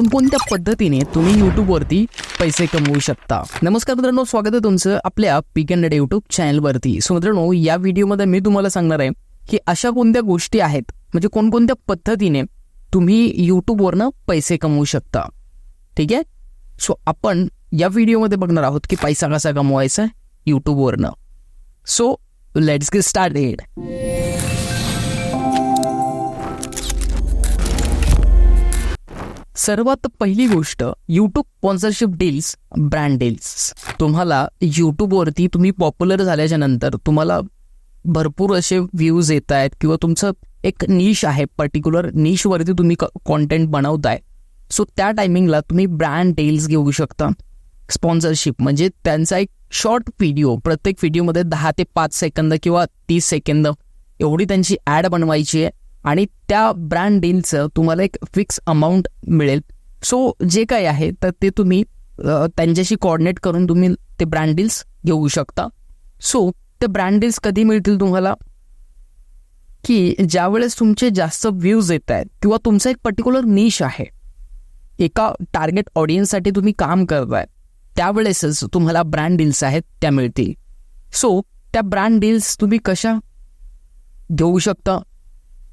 कोणकोणत्या पद्धतीने तुम्ही यूट्यूबवरती पैसे कमवू शकता? नमस्कार मित्रांनो स्वागत आहे तुमचं आपल्या पिक अँड यूट्यूब चॅनलवरती सो मित्रांनो या व्हिडिओमध्ये मी तुम्हाला सांगणार आहे की अशा कोणत्या गोष्टी आहेत म्हणजे कोणकोणत्या पद्धतीने तुम्ही यूट्यूबवरनं पैसे कमवू शकता. ठीक आहे? सो आपण या व्हिडिओमध्ये बघणार आहोत की पैसा कसा कमवायचा यूट्यूबवरनं सो लेट्स गेट स्टार्ट सर्वात पहिली गोष्ट YouTube sponsorship deals brand deals तुम्हाला यूट्यूबवरती तुम्ही पॉप्युलर झाल्याच्यानंतर तुम्हाला भरपूर असे व्ह्यूज येत आहेत किंवा तुमचं एक निश आहे पर्टिक्युलर निशवरती तुम्ही कॉन्टेंट बनवताय. सो त्या टायमिंगला तुम्ही ब्रँड डील्स घेऊ शकता. स्पॉन्सरशिप म्हणजे त्यांचा एक शॉर्ट व्हिडिओ प्रत्येक व्हिडिओमध्ये दहा ते पाच सेकंद किंवा तीस सेकंद एवढी त्यांची ॲड बनवायची आहे. आणि त्या ब्रँड डीलचं तुम्हाला एक फिक्स अमाऊंट मिळेल. सो जे काही आहे तर ते तुम्ही त्यांच्याशी कॉर्डिनेट करून तुम्ही ते ब्रँड डील्स घेऊ शकता. सो ते ब्रँड डील्स कधी मिळतील तुम्हाला? की ज्यावेळेस तुमचे जास्त व्ह्यूज येत आहेत किंवा तुमचा एक पर्टिक्युलर निश आहे एका टार्गेट ऑडियन्ससाठी तुम्ही काम करताय त्यावेळेसच तुम्हाला ब्रँड डील्स आहेत त्या मिळतील. सो त्या ब्रँड डील्स तुम्ही कशा घेऊ शकता?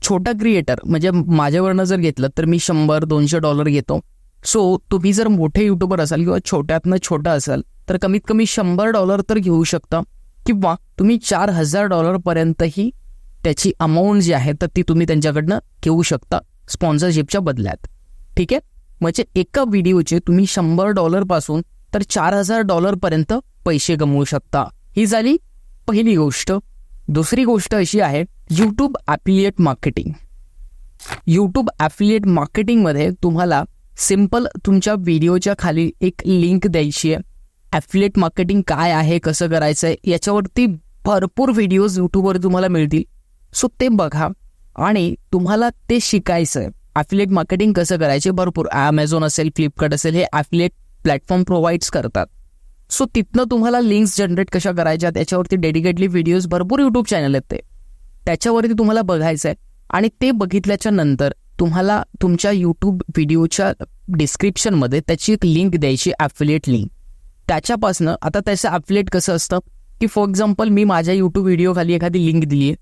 छोटा क्रिएटर म्हणजे माझ्यावरनं जर घेतलं तर मी शंभर दोनशे डॉलर घेतो. सो तुम्ही जर मोठे युट्यूबर असाल किंवा छोट्यातनं छोटा असाल तर कमीत कमी शंभर डॉलर तर घेऊ शकता. किंवा तुम्ही चार हजार डॉलरपर्यंतही त्याची अमाऊंट जी आहे तर ती तुम्ही त्यांच्याकडनं घेऊ शकता स्पॉन्सरशिपच्या बदल्यात. ठीक आहे? म्हणजे एका व्हिडिओचे तुम्ही शंभर डॉलरपासून तर चार हजार डॉलरपर्यंत पैसे कमवू शकता. ही झाली पहिली गोष्ट. दुसरी गोष्ट अशी आहे YouTube affiliate marketing YouTube affiliate मार्केटिंगमध्ये तुम्हाला सिंपल तुमच्या व्हिडिओच्या खाली एक लिंक द्यायची आहे. ॲफिलिएट मार्केटिंग काय आहे कसं करायचं आहे याच्यावरती भरपूर व्हिडिओज यूट्यूबवर तुम्हाला मिळतील. सो ते बघा. आणि तुम्हाला ते शिकायचं आहे ॲफिलिएट मार्केटिंग कसं करायचे? भरपूर ॲमेझॉन असेल फ्लिपकार्ट असेल हे ॲफिलिएट प्लॅटफॉर्म प्रोव्हाइड्स करतात. सो तिथनं तुम्हाला लिंक्स जनरेट कशा करायच्या त्याच्यावरती डेडिकेटली व्हिडिओज भरपूर यूट्यूब चॅनल आहेत ते. त्याच्यावरती तुम्हाला बघायचं आहे आणि ते बघितल्याच्या नंतर तुम्हाला तुमच्या यूट्यूब व्हिडिओच्या डिस्क्रिप्शनमध्ये त्याची एक लिंक द्यायची ॲफिलिएट लिंक त्याच्यापासनं आता त्याचं ॲफिलिएट कसं असतं? की फॉर एक्झाम्पल मी माझ्या यूट्यूब व्हिडिओ खाली एखादी लिंक दिली आहे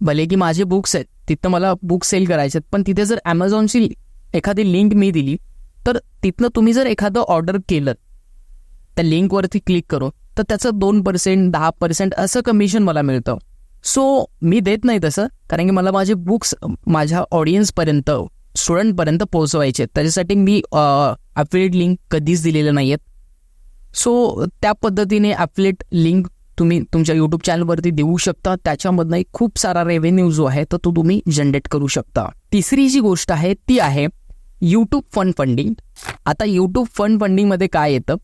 भले की माझे बुक्स आहेत तिथं मला बुक सेल करायचे आहेत पण तिथे जर ॲमेझॉनची एखादी लिंक मी दिली तर तिथनं तुम्ही जर एखादं ऑर्डर केलं त्या लिंकवरती क्लिक करू तर त्याचं दोन पर्सेंट दहा पर्सेंट असं कमिशन मला मिळतं. सो मी देत नाही तसं कारण की मला माझे बुक्स माझ्या ऑडियन्सपर्यंत स्टुडंटपर्यंत पोहोचवायचे आहेत. त्याच्यासाठी मी ॲफिलेट लिंक कधीच दिलेलं नाही आहेत सो त्या पद्धतीने ॲफिलेट लिंक तुम्ही तुमच्या यूट्यूब चॅनलवरती देऊ शकता. त्याच्यामधनं एक खूप सारा रेव्हेन्यू जो आहे तर तो तुम्ही जनरेट करू शकता. तिसरी जी गोष्ट आहे ती आहे यूट्यूब फंड फंडिंग आता यूट्यूब फंड फंडिंगमध्ये काय येतं?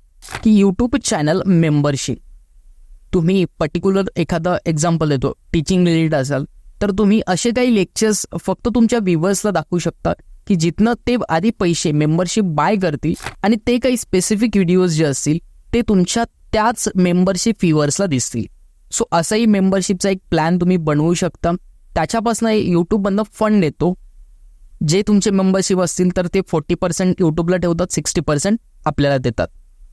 की यूट्यूब चॅनल मेंबरशिप तुम्ही पर्टिक्युलर एखादं एक्झाम्पल देतो टीचिंग रिलेटेड असाल तर तुम्ही असे काही लेक्चर्स फक्त तुमच्या व्ह्युअर्सला दाखवू शकता की जिथनं ते आधी पैसे मेंबरशिप बाय करतील आणि ते काही स्पेसिफिक व्हिडिओज जे असतील ते तुमच्या त्याच मेंबरशिप व्ह्युअर्सला दिसतील. सो असाही मेंबरशिपचा एक प्लॅन तुम्ही बनवू शकता. त्याच्यापासून यूट्यूबमधनं फंड येतो. जे तुमचे मेंबरशिप असतील तर ते फोर्टी पर्सेंट यूट्यूबला ठेवतात सिक्स्टी पर्सेंट आपल्याला देतात.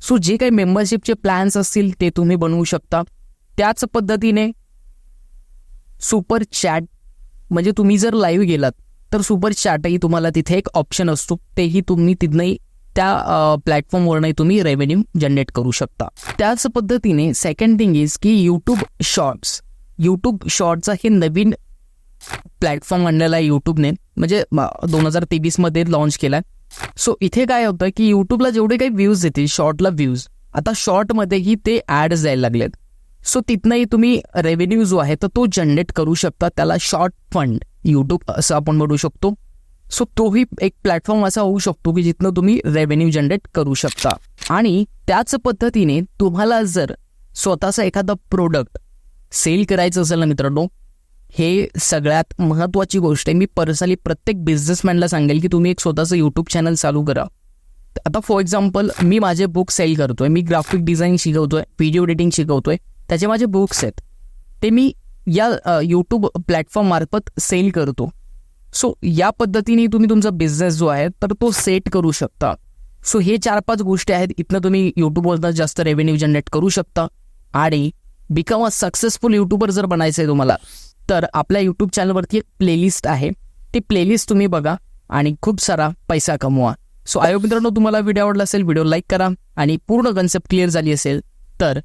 सो जे काही मेंबरशिपचे प्लॅन्स असतील ते तुम्ही बनवू शकता. त्याच पद्धतीने सुपर चॅट म्हणजे तुम्ही जर लाईव्ह गेलात तर सुपर चॅटही तुम्हाला तिथे एक ऑप्शन असतो. तेही तुम्ही तिथनंही त्या प्लॅटफॉर्मवरनंही तुम्ही रेव्हेन्यू जनरेट करू शकता. त्याच पद्धतीने सेकंड थिंग इज की यूट्यूब शॉर्ट्स यूट्यूब शॉर्टचा हे नवीन प्लॅटफॉर्म आणलेला आहे यूट्यूबने म्हणजे दोन हजार तेवीसमध्ये लॉन्च केला सो इथे काय होतं की यूट्यूबला जेवढे काही व्ह्यूज येतील शॉर्टला व्ह्यूज आता शॉर्टमध्येही ते ॲड्स जायला लागलेत. सो तिथनंही तुम्ही रेव्हेन्यू जो आहे तर तो जनरेट करू शकता. त्याला शॉर्ट फंड यूट्यूब असं आपण म्हणू शकतो. सो तोही एक प्लॅटफॉर्म असा होऊ शकतो की जिथनं तुम्ही रेव्हेन्यू जनरेट करू शकता. आणि त्याच पद्धतीने तुम्हाला जर स्वतःचा एखादा प्रोडक्ट सेल करायचं असेल ना मित्रांनो हे सगळ्यात महत्त्वाची गोष्ट आहे. मी पर्सनली प्रत्येक बिझनेसमॅनला सांगेल की तुम्ही एक स्वतःचं यूट्यूब चॅनल चालू करा. आता फॉर एक्झाम्पल मी माझे बुक सेल करतोय. मी ग्राफिक डिझाईन शिकवतोय व्हिडिओ एडिटिंग शिकवतोय. त्याचे माझे बुक्स आहेत. ते मी या यूट्यूब प्लॅटफॉर्म मार्फत सेल करतो. सो या पद्धतीने तुम्ही तुमचा बिझनेस जो आहे तर तो सेट करू शकता. सो हे चार पाच गोष्टी आहेत. इथनं तुम्ही यूट्यूबवरनं जास्त रेव्हेन्यू जनरेट करू शकता. आणि बिकम अ सक्सेसफुल युट्यूबर जर बनायचं आहे तुम्हाला तर आपल्या यूट्यूब चॅनलवरती एक प्लेलिस्ट आहे. ती प्लेलिस्ट तुम्ही बघा आणि खूप सारा पैसा कमवा. सो आयो मित्रांनो तुम्हाला व्हिडिओ आवडला असेल व्हिडिओ लाईक करा आणि पूर्ण कन्सेप्ट क्लिअर झाली असेल तर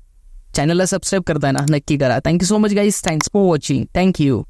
चॅनलला सबस्क्राईब करताना नक्की करा. Thank you so much guys thanks for watching thank you